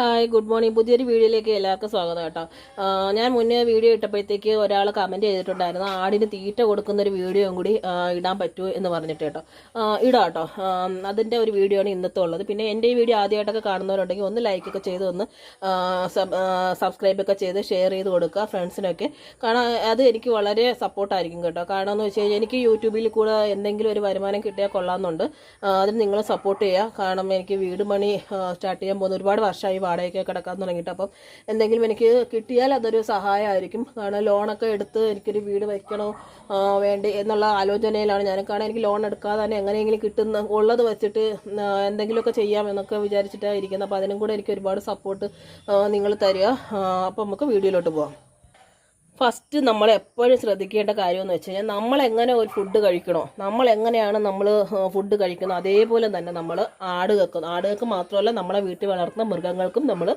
Hi good morning. പുതിയൊരു വീഡിയോയിലേക്ക് എല്ലാവർക്കും സ്വാഗതം കേട്ടോ. ഞാൻ മുന്നേ വീഡിയോ ഇട്ടപ്പോഴത്തേക്ക് ഒരാൾ കമന്റ് ചെയ്തിട്ടുണ്ടായിരുന്നു ആടിന് തീറ്റ കൊടുക്കുന്ന ഒരു വീഡിയോയും കൂടി ഇടാൻ പറ്റുമോ എന്ന് പറഞ്ഞിട്ട് കേട്ടോ. ഇടാം കേട്ടോ. അതിന്റെ ഒരു വീഡിയോ ആണ് ഇന്നത്തെ ഉള്ളത്. പിന്നെ എന്റെ ഈ വീഡിയോ ആദ്യമായിട്ടൊക്കെ കാണുന്നവരുണ്ടെങ്കിൽ ഒന്ന് ലൈക്കൊക്കെ ചെയ്ത് ഒന്ന് സബ്സ്ക്രൈബൊക്കെ ചെയ്ത് ഷെയർ ചെയ്ത് കൊടുക്കുക ഫ്രണ്ട്സിനൊക്കെ കാരണം അത് എനിക്ക് വളരെ സപ്പോർട്ടായിരിക്കും കേട്ടോ. കാരണം എന്ന് വെച്ച് കഴിഞ്ഞാൽ എനിക്ക് യൂട്യൂബിൽ കൂടെ എന്തെങ്കിലും ഒരു വരുമാനം കിട്ടിയാൽ കൊള്ളാമെന്നുണ്ട്. അതിന് നിങ്ങൾ സപ്പോർട്ട് ചെയ്യുക കാരണം എനിക്ക് വീട് പണി സ്റ്റാർട്ട് ചെയ്യാൻ പോകുന്ന ഒരുപാട് വർഷമായി വാടകയ്ക്ക് കിടക്കാൻ തുടങ്ങിയിട്ട്. അപ്പം എന്തെങ്കിലും എനിക്ക് കിട്ടിയാൽ അതൊരു സഹായമായിരിക്കും. കാരണം ലോണൊക്കെ എടുത്ത് എനിക്കൊരു വീട് വയ്ക്കണോ വേണ്ടി എന്നുള്ള ആലോചനയിലാണ് ഞാൻ കാരണം എനിക്ക് ലോൺ എടുക്കാതെ തന്നെ എങ്ങനെയെങ്കിലും കിട്ടുന്ന ഉള്ളത് വെച്ചിട്ട് എന്തെങ്കിലുമൊക്കെ ചെയ്യാം എന്നൊക്കെ വിചാരിച്ചിട്ടാണ് ഇരിക്കുന്നത്. അപ്പോൾ അതിനും കൂടെ എനിക്ക് ഒരുപാട് സപ്പോർട്ട് നിങ്ങൾ തരിക. അപ്പോൾ നമുക്ക് വീഡിയോയിലോട്ട് പോകാം ഫസ്റ്റ് നമ്മൾ എപ്പോഴും ശ്രദ്ധിക്കേണ്ട കാര്യം എന്ന് വെച്ച് കഴിഞ്ഞാൽ നമ്മൾ എങ്ങനെ ഒരു ഫുഡ് കഴിക്കണോ നമ്മൾ എങ്ങനെയാണ് നമ്മൾ ഫുഡ് കഴിക്കുന്നത് അതേപോലെ തന്നെ നമ്മൾ ആട് വെക്കുന്നു ആടുകൾക്ക് മാത്രമല്ല നമ്മളെ വീട്ടിൽ വളർത്തുന്ന മൃഗങ്ങൾക്കും നമ്മൾ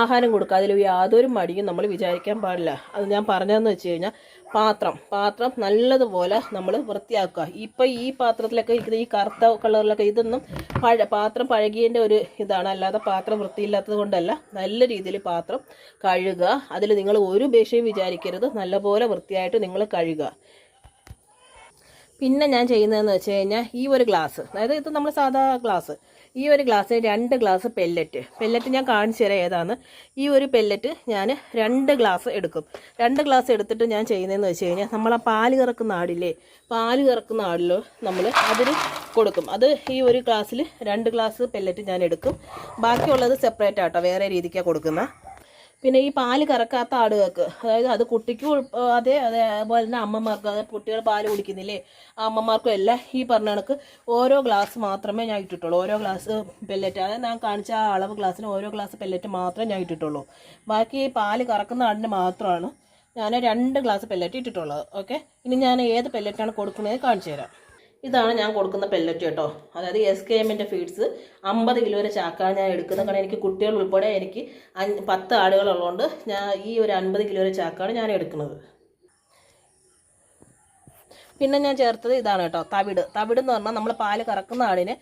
ആഹാരം കൊടുക്കുക അതിൽ യാതൊരു മടിയും നമ്മൾ വിചാരിക്കാൻ പാടില്ല. അത് ഞാൻ പറഞ്ഞതെന്ന് വെച്ച് കഴിഞ്ഞാൽ പാത്രം. പാത്രം നല്ലതുപോലെ നമ്മൾ വൃത്തിയാക്കുക. ഇപ്പം ഈ പാത്രത്തിലൊക്കെ ഇരിക്കുന്ന ഈ കറുത്ത കളറിലൊക്കെ ഇതൊന്നും പഴ പാത്രം പഴകിയതിന്റെ ഒരു ഇതാണ്. അല്ലാതെ പാത്രം വൃത്തിയില്ലാത്തത് കൊണ്ടല്ല. നല്ല രീതിയിൽ പാത്രം കഴുകുക. അതിൽ നിങ്ങൾ ഒരു ഉപേക്ഷയും വിചാരിക്കരുത്. നല്ലപോലെ വൃത്തിയായിട്ട് നിങ്ങൾ കഴുകുക പിന്നെ ഞാൻ ചെയ്യുന്നതെന്ന് വെച്ച് കഴിഞ്ഞാൽ ഈ ഒരു ഗ്ലാസ്. അതായത് ഇത് നമ്മൾ സാധാ ഗ്ലാസ്. ഈ ഒരു ഗ്ലാസ് രണ്ട് ഗ്ലാസ് പെല്ലറ്റ് പെല്ലറ്റ് ഞാൻ കാണിച്ചു തരാം ഏതാണ്. ഈ ഒരു പെല്ലറ്റ് ഞാൻ രണ്ട് ഗ്ലാസ് എടുക്കും. രണ്ട് ഗ്ലാസ് എടുത്തിട്ട് ഞാൻ ചെയ്യുന്നതെന്ന് വെച്ച് കഴിഞ്ഞാൽ നമ്മൾ ആ പാൽ കറക്കുന്ന ആടില്ലേ പാൽ കറക്കുന്ന ആടിലോ നമ്മൾ അതിന് കൊടുക്കും. അത് ഈ ഒരു ഗ്ലാസ്സിൽ രണ്ട് ഗ്ലാസ് പെല്ലറ്റ് ഞാൻ എടുക്കും. ബാക്കിയുള്ളത് സെപ്പറേറ്റ് ആട്ടോ വേറെ രീതിക്കാണ് കൊടുക്കുന്നത് പിന്നെ ഈ പാൽ കറക്കാത്ത ആടുകൾക്ക് അതായത് അത് കുട്ടിക്ക് അതെ അതേ അതേപോലെ തന്നെ അമ്മമാർക്ക് അതായത് കുട്ടികൾ പാൽ കുടിക്കുന്നില്ലേ അമ്മമാർക്കും എല്ലാം ഈ പറഞ്ഞ കണക്ക് ഓരോ ഗ്ലാസ് മാത്രമേ ഞാൻ ഇട്ടിട്ടുള്ളൂ. ഓരോ ഗ്ലാസ് പെല്ലറ്റ് അതായത് ഞാൻ കാണിച്ച ആ അളവ് ഗ്ലാസ്സിന് ഓരോ ഗ്ലാസ് പെല്ലറ്റ് മാത്രമേ ഞാൻ ഇട്ടിട്ടുള്ളൂ. ബാക്കി ഈ പാൽ കറക്കുന്ന ആടിന് മാത്രമാണ് ഞാൻ രണ്ട് ഗ്ലാസ് പെല്ലറ്റ് ഇട്ടിട്ടുള്ളത്. ഓക്കെ ഇനി ഞാൻ ഏത് പെല്ലറ്റാണ് കൊടുക്കുന്നത് കാണിച്ചു തരാം. ഇതാണ് ഞാൻ കൊടുക്കുന്ന പെല്ലറ്റ് കേട്ടോ. അതായത് എസ് കെ എമ്മിന്റെ ഫീഡ്സ് അമ്പത് കിലോ വരെ ചാക്കാണ് ഞാൻ എടുക്കുന്നത്. കാരണം എനിക്ക് കുട്ടികൾ ഉൾപ്പെടെ എനിക്ക് പത്ത് ആടുകളുള്ളതുകൊണ്ട് ഞാൻ ഈ ഒരു അൻപത് കിലോ വരെ ചാക്കാണ് ഞാൻ എടുക്കുന്നത്. പിന്നെ ഞാൻ ചേർത്തത് ഇതാണ് കേട്ടോ തവിട്. തവിട് എന്ന് പറഞ്ഞാൽ നമ്മൾ പാൽ കറക്കുന്ന ആടിന്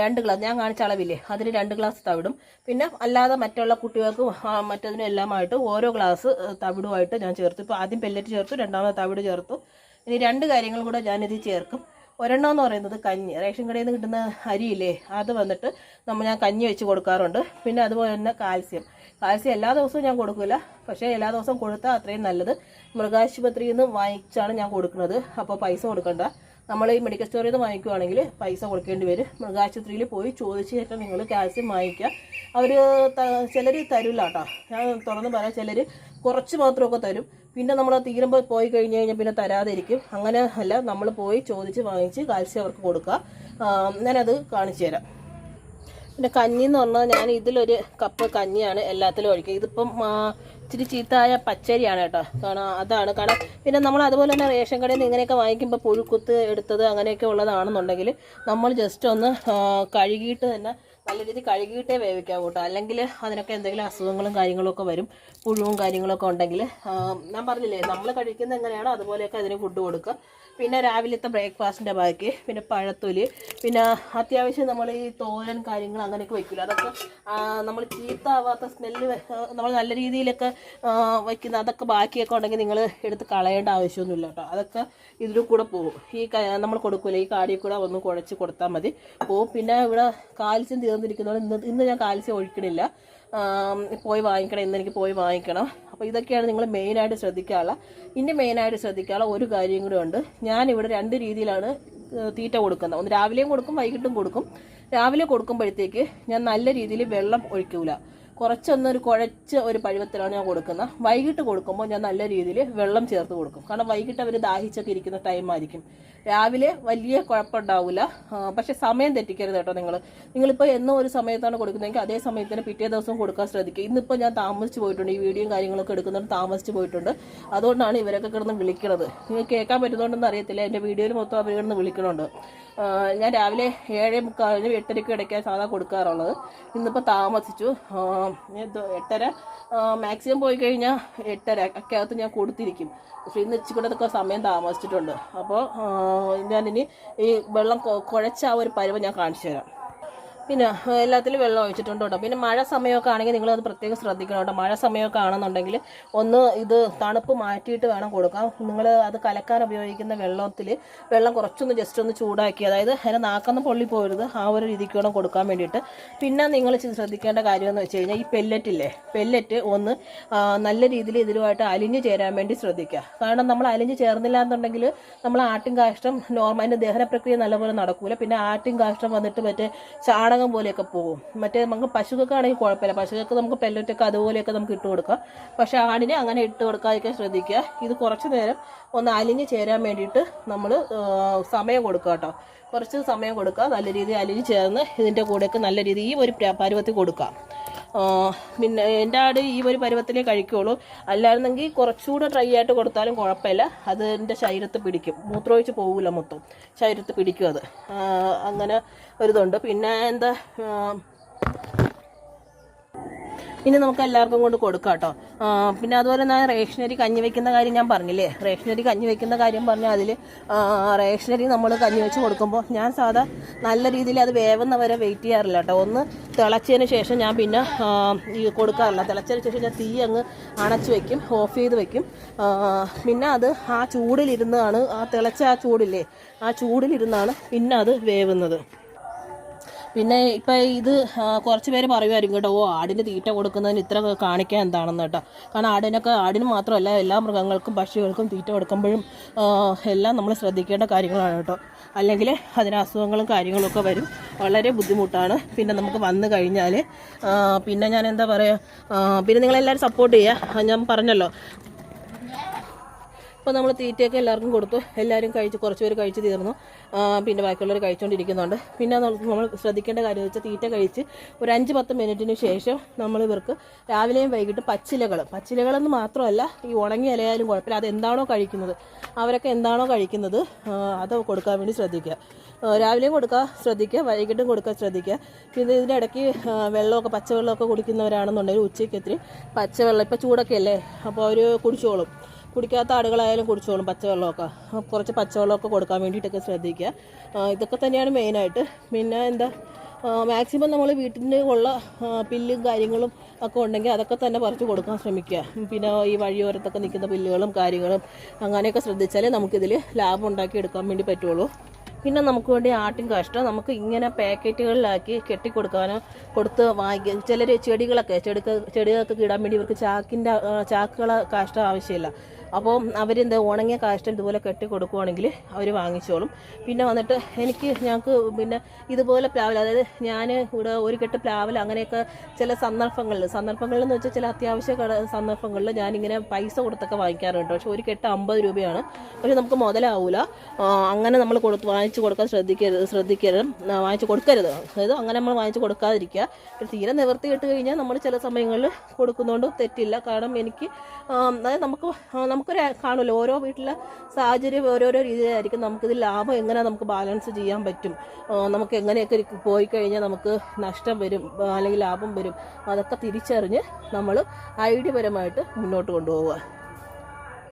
രണ്ട് ഗ്ലാസ് ഞാൻ കാണിച്ച അളവില്ലേ? അതിന് രണ്ട് ഗ്ലാസ് തവിടും. പിന്നെ അല്ലാതെ മറ്റുള്ള കുട്ടികൾക്ക് മറ്റതിനും എല്ലാമായിട്ട് ഓരോ ഗ്ലാസ് തവിടുമായിട്ട് ഞാൻ ചേർത്തു. ഇപ്പോൾ ആദ്യം പെല്ലറ്റ് ചേർത്തു രണ്ടാമത് തവിട് ചേർത്തു. ഇനി രണ്ട് കാര്യങ്ങളും കൂടെ ഞാനിത് ചേർക്കും. ഒരെണ്ണം എന്ന് പറയുന്നത് കഞ്ഞി. റേഷൻ കടയിൽ നിന്ന് കിട്ടുന്ന അരിയില്ലേ അത് വന്നിട്ട് നമ്മൾ ഞാൻ കഞ്ഞി വെച്ച് കൊടുക്കാറുണ്ട്. പിന്നെ അതുപോലെ തന്നെ കാൽസ്യം. കാൽസ്യം എല്ലാ ദിവസവും ഞാൻ കൊടുക്കില്ല പക്ഷേ എല്ലാ ദിവസവും കൊടുത്താൽ അത്രയും നല്ലത്. മൃഗാശുപത്രിയിൽ നിന്ന് വാങ്ങിച്ചാണ് ഞാൻ കൊടുക്കുന്നത്. അപ്പോൾ പൈസ കൊടുക്കണ്ട. നമ്മൾ ഈ മെഡിക്കൽ സ്റ്റോറിൽ നിന്ന് വാങ്ങിക്കുവാണെങ്കിൽ പൈസ കൊടുക്കേണ്ടി വരും. മൃഗാശുപത്രിയിൽ പോയി ചോദിച്ചിട്ട് നിങ്ങൾ കാൽസ്യം വാങ്ങിക്കുക. അവർ ചിലർ തരില്ല കേട്ടോ ഞാൻ തുറന്ന് പറയാം ചിലർ കുറച്ച് മാത്രമൊക്കെ തരും. പിന്നെ നമ്മൾ തീരുമ്പോൾ പോയി കഴിഞ്ഞ് കഴിഞ്ഞാൽ പിന്നെ തരാതിരിക്കും. അങ്ങനെ അല്ല നമ്മൾ പോയി ചോദിച്ച് വാങ്ങിച്ച് കാൽസ്യം അവർക്ക് കൊടുക്കുക. ഞാനത് കാണിച്ചു തരാം. പിന്നെ കഞ്ഞി എന്ന് പറഞ്ഞാൽ ഞാൻ ഇതിലൊരു കപ്പ് കഞ്ഞിയാണ് എല്ലാത്തിലും ഒഴിക്കുക. ഇതിപ്പം ഇച്ചിരി ചീത്തായ പച്ചരിയാണ് കേട്ടോ. കാരണം അതാണ്. കാരണം പിന്നെ നമ്മൾ അതുപോലെ തന്നെ റേഷൻ കടയിൽ നിന്ന് ഇങ്ങനെയൊക്കെ വാങ്ങിക്കുമ്പോൾ പുഴുക്കുത്ത് എടുത്തത് അങ്ങനെയൊക്കെ ഉള്ളതാണെന്നുണ്ടെങ്കിൽ നമ്മൾ ജസ്റ്റ് ഒന്ന് കഴുകിയിട്ട് തന്നെ നല്ല രീതിയിൽ കഴുകിയിട്ടേ വേവിക്കാവൂ കേട്ടോ അല്ലെങ്കിൽ അതിനൊക്കെ എന്തെങ്കിലും അസുഖങ്ങളും കാര്യങ്ങളൊക്കെ വരും. പുഴുവും കാര്യങ്ങളൊക്കെ ഉണ്ടെങ്കിൽ ഞാൻ പറഞ്ഞില്ലേ നമ്മൾ കഴിക്കുന്ന എങ്ങനെയാണോ അതുപോലെയൊക്കെ അതിന് ഫുഡ് കൊടുക്കുക. പിന്നെ രാവിലത്തെ ബ്രേക്ക്ഫാസ്റ്റിന്റെ ബാക്കി പിന്നെ പഴത്തൊലി പിന്നെ അത്യാവശ്യം നമ്മൾ ഈ തോരൻ കാര്യങ്ങൾ അങ്ങനെയൊക്കെ വയ്ക്കില്ല അതൊക്കെ നമ്മൾ ചീത്താവാത്ത സ്മെല്ല് നമ്മൾ നല്ല രീതിയിലൊക്കെ വയ്ക്കുന്ന അതൊക്കെ ബാക്കിയൊക്കെ ഉണ്ടെങ്കിൽ നിങ്ങൾ എടുത്ത് കളയേണ്ട ആവശ്യമൊന്നുമില്ല കേട്ടോ. അതൊക്കെ ഇതിൽ കൂടെ പോകും. ഈ നമ്മൾ കൊടുക്കില്ല ഈ കാടിയിൽ കൂടെ ഒന്ന് കുഴച്ച് കൊടുത്താൽ മതി. പോവും പിന്നെ ഇവിടെ കാൽസ്യം തീർന്നിരിക്കുന്നതുകൊണ്ട് ഇന്ന് ഇന്ന് ഞാൻ കാൽസ്യം ഒഴിക്കണില്ല. പോയി വാങ്ങിക്കണം ഇന്ന് എനിക്ക് പോയി വാങ്ങിക്കണം. അപ്പോൾ ഇതൊക്കെയാണ് നിങ്ങൾ മെയിനായിട്ട് ശ്രദ്ധിക്കാനുള്ള. ഇനി മെയിനായിട്ട് ശ്രദ്ധിക്കാനുള്ള ഒരു കാര്യം കൂടെ ഉണ്ട്. ഞാനിവിടെ രണ്ട് രീതിയിലാണ് തീറ്റ കൊടുക്കുന്നത്. ഒന്ന് രാവിലെയും കൊടുക്കും വൈകിട്ടും കൊടുക്കും. രാവിലെ കൊടുക്കുമ്പോഴത്തേക്ക് ഞാൻ നല്ല രീതിയിൽ വെള്ളം ഒഴിക്കൂല. കുറച്ചൊന്നൊരു കുഴച്ച ഒരു പഴുവത്തിലാണ് ഞാൻ കൊടുക്കുന്നത്. വൈകിട്ട് കൊടുക്കുമ്പോൾ ഞാൻ നല്ല രീതിയിൽ വെള്ളം ചേർത്ത് കൊടുക്കും. കാരണം വൈകിട്ട് അവർ ദാഹിച്ചൊക്കെ ഇരിക്കുന്ന ടൈമായിരിക്കും രാവിലെ വലിയ കുഴപ്പമുണ്ടാവില്ല പക്ഷെ സമയം തെറ്റിക്കരുത് കേട്ടോ നിങ്ങൾ നിങ്ങളിപ്പോൾ എന്നോ ഒരു സമയത്താണ് കൊടുക്കുന്നതെങ്കിൽ അതേ സമയത്തിന് പിറ്റേ ദിവസം കൊടുക്കാൻ ശ്രദ്ധിക്കുക. ഇന്നിപ്പോൾ ഞാൻ താമസിച്ച് പോയിട്ടുണ്ട്. ഈ വീഡിയോയും കാര്യങ്ങളൊക്കെ എടുക്കുന്നത് താമസിച്ച് പോയിട്ടുണ്ട്. അതുകൊണ്ടാണ് ഇവരൊക്കെ കിടന്ന് വിളിക്കണത്. നിങ്ങൾ കേൾക്കാൻ പറ്റുന്നുണ്ടെന്ന് അറിയത്തില്ല. എന്റെ വീഡിയോയിൽ മൊത്തം അവർ കിടന്ന് വിളിക്കണുണ്ട്. ഞാൻ രാവിലെ ഏഴ് മുക്കാലിന് എട്ടരയ്ക്ക് ഇടയ്ക്കാണ് സാധാ കൊടുക്കാറുള്ളത്. ഇന്നിപ്പോൾ താമസിച്ചു. എട്ടര. മാക്സിമം പോയി കഴിഞ്ഞാൽ എട്ടര. ഒക്കെ അകത്ത് ഞാൻ കൊടുത്തിരിക്കും. പക്ഷേ ഇന്ന് ഇച്ചിക്കൂടെ സമയം താമസിച്ചിട്ടുണ്ട്. അപ്പോൾ ഞാനിനി ഈ വെള്ളം കുഴച്ച ആ ഒരു പരുവം ഞാൻ കാണിച്ചു തരാം പിന്നെ എല്ലാത്തിലും വെള്ളം ഒഴിച്ചിട്ടുണ്ട് കേട്ടോ. പിന്നെ മഴ സമയമൊക്കെ ആണെങ്കിൽ നിങ്ങൾ അത് പ്രത്യേകം ശ്രദ്ധിക്കണം കേട്ടോ. മഴ സമയമൊക്കെ ആണെന്നുണ്ടെങ്കിൽ ഒന്ന് ഇത് തണുപ്പ് മാറ്റിയിട്ട് വേണം കൊടുക്കാം നിങ്ങൾ അത് കലക്കാൻ ഉപയോഗിക്കുന്ന വെള്ളത്തിൽ വെള്ളം കുറച്ചൊന്ന് ജസ്റ്റ് ഒന്ന് ചൂടാക്കി അതായത് അതിനെ നാക്കൊന്ന് പൊള്ളി പോരുത് ആ ഒരു രീതിക്ക് വേണം കൊടുക്കാൻ വേണ്ടിയിട്ട്. പിന്നെ നിങ്ങൾ ശ്രദ്ധിക്കേണ്ട കാര്യമെന്ന് വെച്ച് കഴിഞ്ഞാൽ ഈ പെല്ലറ്റില്ലേ പെല്ലറ്റ് ഒന്ന് നല്ല രീതിയിൽ ഇതിലുമായിട്ട് അലിഞ്ഞു ചേരാൻ വേണ്ടി ശ്രദ്ധിക്കുക. കാരണം നമ്മൾ അലിഞ്ഞു ചേർന്നില്ല എന്നുണ്ടെങ്കിൽ നമ്മൾ ആട്ടിൻ കാഷ്ടം നോർമൽ അതിന്റെ ദഹന പ്രക്രിയ നല്ലപോലെ നടക്കൂല. പിന്നെ ആട്ടിൻ കാഷ്ടം വന്നിട്ട് മറ്റേ ചാണകം പോലെയൊക്കെ പോകും. മറ്റേ നമുക്ക് പശുക്കൊക്കെ ആണെങ്കിൽ കുഴപ്പമില്ല. പശുക്കൾക്ക് നമുക്ക് പെല്ലറ്റൊക്കെ അതുപോലെയൊക്കെ നമുക്ക് ഇട്ട് കൊടുക്കാം. പക്ഷെ ആടിനെ അങ്ങനെ ഇട്ട് കൊടുക്കാതിരിക്കാൻ ശ്രദ്ധിക്കുക. ഇത് കുറച്ച് നേരം ഒന്ന് അലിഞ്ഞ് ചേരാൻ വേണ്ടിയിട്ട് നമ്മൾ സമയം കൊടുക്കുക കേട്ടോ. കുറച്ച് സമയം കൊടുക്കുക. നല്ല രീതിയിൽ അലിഞ്ഞ് ചേർന്ന് ഇതിന്റെ കൂടെയൊക്കെ നല്ല രീതിയിൽ ഒരു പ്ര- പരുവത്തിൽ കൊടുക്കാം പിന്നെ എന്റെ ആട് ഈ ഒരു പരുവത്തിലേ കഴിക്കുള്ളൂ. അല്ലായിരുന്നെങ്കിൽ കുറച്ചുകൂടെ ഡ്രൈ ആയിട്ട് കൊടുത്താലും കുഴപ്പമില്ല. അത് എന്റെ ശരീരത്ത് പിടിക്കും. മൂത്രമൊഴിച്ച് പോകില്ല മൊത്തം. ശരീരത്ത് പിടിക്കും അത്. അങ്ങനെ ഒരിതുണ്ട് പിന്നെ എന്താ ഇനി നമുക്ക് എല്ലാവർക്കും കൊണ്ട് കൊടുക്കാം കേട്ടോ പിന്നെ അതുപോലെ ഞാൻ റേഷനരി കഞ്ഞി വെക്കുന്ന കാര്യം ഞാൻ പറഞ്ഞില്ലേ? റേഷനരി കഞ്ഞി വെക്കുന്ന കാര്യം പറഞ്ഞാൽ അതിൽ റേഷനരി നമ്മൾ കഞ്ഞി വെച്ച് കൊടുക്കുമ്പോൾ ഞാൻ സാധാ നല്ല രീതിയിൽ അത് വേവുന്ന വരെ വെയിറ്റ് ചെയ്യാറില്ല കേട്ടോ ഒന്ന് തിളച്ചതിന് ശേഷം ഞാൻ പിന്നെ ഈ കൊടുക്കാറില്ല. തിളച്ചതിന് ശേഷം ഞാൻ തീ അങ്ങ് അണച്ച് വെക്കും ഓഫ് ചെയ്ത് വെക്കും. പിന്നെ അത് ആ ചൂടിലിരുന്നാണ് ആ തിളച്ച ആ ചൂടില്ലേ ആ ചൂടിലിരുന്നാണ് പിന്നെ അത് വേവുന്നത്. പിന്നെ ഇപ്പം ഇത് കുറച്ച് പേര് പറയുമായിരിക്കും കേട്ടോ ഓ ആടിന് തീറ്റ കൊടുക്കുന്നതിന് ഇത്ര കാണിക്കാൻ എന്താണെന്ന് കേട്ടോ. കാരണം ആടിനൊക്കെ ആടിന് മാത്രമല്ല എല്ലാ മൃഗങ്ങൾക്കും പക്ഷികൾക്കും തീറ്റ കൊടുക്കുമ്പോഴും എല്ലാം നമ്മൾ ശ്രദ്ധിക്കേണ്ട കാര്യങ്ങളാണ് കേട്ടോ. അല്ലെങ്കിൽ അതിന് അസുഖങ്ങളും കാര്യങ്ങളും ഒക്കെ വരും. വളരെ ബുദ്ധിമുട്ടാണ്. പിന്നെ നമുക്ക് വന്നു കഴിഞ്ഞാൽ പിന്നെ ഞാൻ എന്താ പറയുക പിന്നെ നിങ്ങളെല്ലാവരും സപ്പോർട്ട് ചെയ്യുക ഞാൻ പറഞ്ഞല്ലോ അപ്പോൾ നമ്മൾ തീറ്റയൊക്കെ എല്ലാവർക്കും കൊടുത്തു. എല്ലാവരും കഴിച്ച് കുറച്ച് പേര് കഴിച്ച് തീർന്നു. പിന്നെ ബാക്കിയുള്ളവർ കഴിച്ചുകൊണ്ടിരിക്കുന്നുണ്ട് പിന്നെ നമ്മൾ ശ്രദ്ധിക്കേണ്ട കാര്യം വെച്ചാൽ തീറ്റ കഴിച്ച് ഒരു അഞ്ച് പത്ത് മിനിറ്റിന് ശേഷം നമ്മൾ ഇവർക്ക് രാവിലെയും വൈകിട്ട് പച്ചിലകൾ പച്ചിലകളെന്ന് മാത്രമല്ല ഈ ഉണങ്ങിയ ഇലയാലും കുഴപ്പമില്ല. അത് എന്താണോ കഴിക്കുന്നത് അവരൊക്കെ എന്താണോ കഴിക്കുന്നത് അത് കൊടുക്കാൻ വേണ്ടി ശ്രദ്ധിക്കുക. രാവിലെയും കൊടുക്കുക ശ്രദ്ധിക്കുക. വൈകിട്ടും കൊടുക്കാൻ ശ്രദ്ധിക്കുക. പിന്നെ ഇതിന്റെ ഇടയ്ക്ക് വെള്ളമൊക്കെ പച്ചവെള്ളമൊക്കെ കുടിക്കുന്നവരാണെന്നുണ്ടെങ്കിൽ ഉച്ചയ്ക്ക് ഇത്തിരി പച്ചവെള്ളം ഇപ്പോൾ ചൂടൊക്കെ അല്ലേ? അപ്പോൾ അവർ കുടിച്ചോളും. കുടിക്കാത്ത ആടുകളായാലും കുടിച്ചോളും പച്ചവെള്ളമൊക്കെ. കുറച്ച് പച്ചവെള്ളമൊക്കെ കൊടുക്കാൻ വേണ്ടിയിട്ടൊക്കെ ശ്രദ്ധിക്കുക. ഇതൊക്കെ തന്നെയാണ് മെയിനായിട്ട് പിന്നെ എന്താ മാക്സിമം നമ്മൾ വീട്ടിൽ ഉള്ള പില്ലും കാര്യങ്ങളും ഒക്കെ ഉണ്ടെങ്കിൽ അതൊക്കെ തന്നെ പറിച്ച് കൊടുക്കാൻ ശ്രമിക്കുക. പിന്നെ ഈ വഴിയോരത്തൊക്കെ നിൽക്കുന്ന പില്ലുകളും കാര്യങ്ങളും അങ്ങനെയൊക്കെ ശ്രദ്ധിച്ചാലേ നമുക്കിതിൽ ലാഭം ഉണ്ടാക്കി എടുക്കാൻ വേണ്ടി പറ്റുള്ളൂ. പിന്നെ നമുക്ക് വേണ്ടി ആട്ടും കാഷ്ടം. നമുക്ക് ഇങ്ങനെ പാക്കറ്റുകളിലാക്കി കെട്ടിക്കൊടുക്കാനോ കൊടുത്ത് വാങ്ങിക്കും ചിലർ ചെടികളൊക്കെ ചെടിക്ക് ചെടികൾക്ക് ഇടാൻ വേണ്ടി ഇവർക്ക് ചാക്കിന്റെ ചാക്കുകളെ കാഷ്ടം ആവശ്യമില്ല. അപ്പോൾ അവരെന്ത് ഉണങ്ങിയ കാഷ്ടം ഇതുപോലെ കെട്ടി കൊടുക്കുവാണെങ്കിൽ അവർ വാങ്ങിച്ചോളും. പിന്നെ വന്നിട്ട് എനിക്ക് ഞങ്ങൾക്ക് പിന്നെ ഇതുപോലെ പ്ലാവൽ അതായത് ഞാൻ ഇവിടെ ഒരു കെട്ട് പ്ലാവൽ അങ്ങനെയൊക്കെ ചില സന്ദർഭങ്ങളിൽ സന്ദർഭങ്ങളിൽ എന്ന് വെച്ചാൽ ചില അത്യാവശ്യ സന്ദർഭങ്ങളിൽ ഞാനിങ്ങനെ പൈസ കൊടുത്തൊക്കെ വാങ്ങിക്കാറുണ്ട്. പക്ഷെ ഒരു കെട്ട് അമ്പത് രൂപയാണ്. പക്ഷെ നമുക്ക് മുതലാവൂല. അങ്ങനെ നമ്മൾ കൊടുത്ത് വാങ്ങിച്ച് കൊടുക്കാൻ ശ്രദ്ധിക്കരുത് ശ്രദ്ധിക്കരുത്. വാങ്ങിച്ചു കൊടുക്കരുത്. അതായത് അങ്ങനെ നമ്മൾ വാങ്ങിച്ചു കൊടുക്കാതിരിക്കുക. തീരെ നിവർത്തി ഇട്ട് കഴിഞ്ഞാൽ നമ്മൾ ചില സമയങ്ങളിൽ കൊടുക്കുന്നതുകൊണ്ട് തെറ്റില്ല. കാരണം എനിക്ക് അതായത് നമുക്ക് നമുക്കൊരു കാണുമല്ലോ ഓരോ വീട്ടിലെ സാഹചര്യം ഓരോരോ രീതിയിലായിരിക്കും. നമുക്കിത് ലാഭം എങ്ങനെ നമുക്ക് ബാലൻസ് ചെയ്യാൻ പറ്റും? നമുക്ക് എങ്ങനെയൊക്കെ പോയി കഴിഞ്ഞാൽ നമുക്ക് നഷ്ടം വരും അല്ലെങ്കിൽ ലാഭം വരും. അതൊക്കെ തിരിച്ചറിഞ്ഞ് നമ്മൾ ഐഡിയപരമായിട്ട് മുന്നോട്ട് കൊണ്ടുപോവുക.